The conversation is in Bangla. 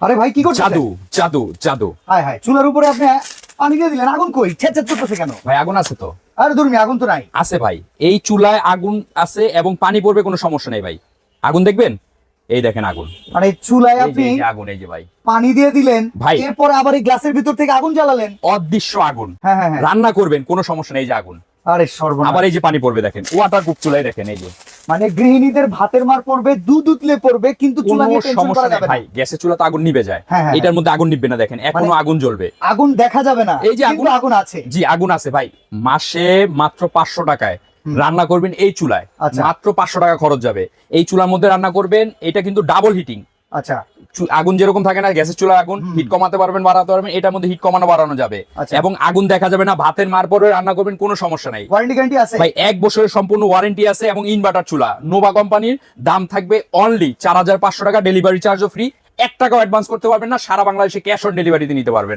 আরে ভাই কি করছেন জাদু জাদু জাদু। হায় হায় চুলার উপরে আপনি পানি দিয়ে দিলেন। আগুন কই? ছেচে চলতেছে কেন? ভাই আগুন আছে তো। আরে দুর্মি আগুন তো নাই। আছে ভাই। এই চুলায় আগুন আছে এবং পানি পড়বে কোনো সমস্যা নেই ভাই। আগুন দেখবেন? এই দেখেন আগুন। মানে চুলায় আপনি আগুন এই যে ভাই। পানি দিয়ে দিলেন ভাই। এরপরে আবার এই গ্লাসের ভিতর থেকে আগুন জ্বালালেন। অদৃশ্য আগুন। হ্যাঁ হ্যাঁ হ্যাঁ। রান্না করবেন কোনো সমস্যা নেই যে আগুন। আরে সর্বনাশ। আবার এই যে পানি পড়বে দেখেন। ওয়াটার কুক চুলাই দেখেন এই যে। মানে গৃহিণীদের ভাতের মার পড়বে দুধ উতলে পড়বে কিন্তু চুলা নিয়ে টেনশন সমস্যা করা নেই যাবে ভাই গ্যাসের চুলা তো আগুন নিবে যায়। হ্যাঁ, হ্যাঁ, এটার মধ্যে আগুন নিবে না দেখেন এখনও মানে- আগুন জ্বলবে। আগুন দেখা যাবে না এই যে আগুন- আগুন আছে। জি আগুন আছে ভাই মাসে মাত্র পাঁচশো টাকায় রান্না করবেন এই চুলায়। আচ্ছা। মাত্র পাঁচশো টাকা খরচ যাবে। এই চুলার মধ্যে রান্না করবেন এটা কিন্তু ডাবল হিটিং আচ্ছা। আগুন যেরকম থাকে না গ্যাসের চুলা আগুন হিট কমাতে পারবেন বাড়াতে পারবেন এটার মধ্যে হিট কমানো বাড়ানো যাবে। আচ্ছা। এবং আগুন দেখা যাবে না ভাতের মার পরে রান্না করবেন কোনো সমস্যা নাই। ওয়ারেন্টি গ্যারান্টি আছে? ভাই এক বছরের সম্পূর্ণ ওয়ারেন্টি আছে এবং ইনভার্টার চুলা। নোভা কোম্পানির দাম থাকবে অনলি চার হাজার পাঁচশো টাকা ডেলিভারি চার্জও ফ্রি এক টাকাও অ্যাডভান্স করতে পারবেন না সারা বাংলাদেশে ক্যাশ অন ডেলিভারিতে নিতে পারবেন।